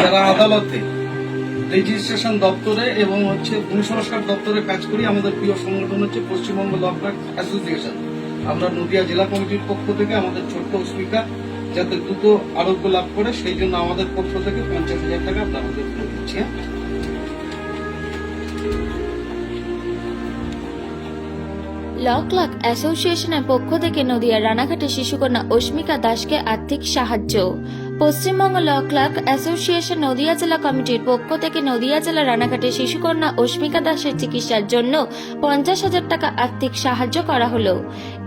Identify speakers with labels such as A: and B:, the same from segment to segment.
A: যারা আদালতে রেজিস্ট্রেশন দপ্তরে এবং হচ্ছে ভূমি সংস্কার দপ্তরে কাজ করি, আমাদের প্রিয় সংগঠন হচ্ছে পশ্চিমবঙ্গ ল অ্যাসোসিয়েশন আমরা নদিয়া জেলা কমিটির পক্ষ থেকে আমাদের ছোট্ট স্পিকা যাতে দ্রুত আরোগ্য লাভ করে, সেই জন্য আমাদের পক্ষ থেকে পঞ্চাশ হাজার টাকা আমরা আমাদের দিচ্ছি হ্যাঁ?
B: ল অ্যাসোসিয়েশনের পক্ষ থেকে নদিয়ার রানাঘাটে শিশুকন্যা অস্মিকা দাসকে আর্থিক সাহায্য Paschimbanga law clerk association Nadia জেলা কমিটির পক্ষ থেকে নদিয়া জেলা রানাঘাটে শিশুকন্যা অস্মিকা দাসের চিকিৎসার জন্য পঞ্চাশ হাজার টাকা আর্থিক সাহায্য করা হলো।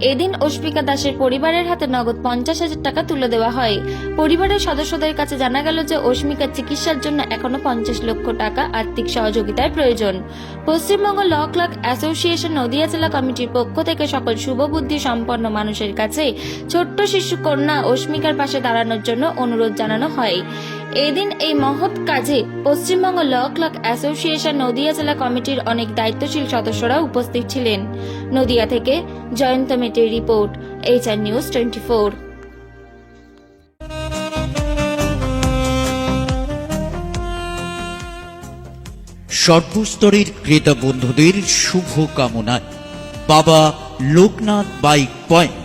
B: এদিন অস্মিকা দাসের পরিবারের হাতে নগদ পঞ্চাশ হাজার টাকা তুলে দেওয়া হয়। পরিবারের সদস্যদের কাছে জানা গেল যে অস্মিকার চিকিৎসার জন্য এখনও পঞ্চাশ লক্ষ টাকা আর্থিক সহযোগিতার প্রয়োজন। Paschimbanga law clerk association Nadia জেলা কমিটির পক্ষ থেকে সকল শুভবুদ্ধি সম্পন্ন মানুষের কাছে ছোট্ট শিশু কন্যা অস্মিকার পাশে দাঁড়ানোর জন্য অনুরোধ জানানো হয়। এদিন এই মহৎ কাজে Paschimbanga law clerk association Nadia জেলা কমিটির অনেক দায়িত্বশীল সদস্যরা উপস্থিত ছিলেন। নদিয়া থেকে Jayanta মেটের report, HR news twenty four.
C: সর্বস্তরের ক্রেতা বন্ধুদের শুভ কামনায় বাবা লোকনাথ বাইক পয়েন্ট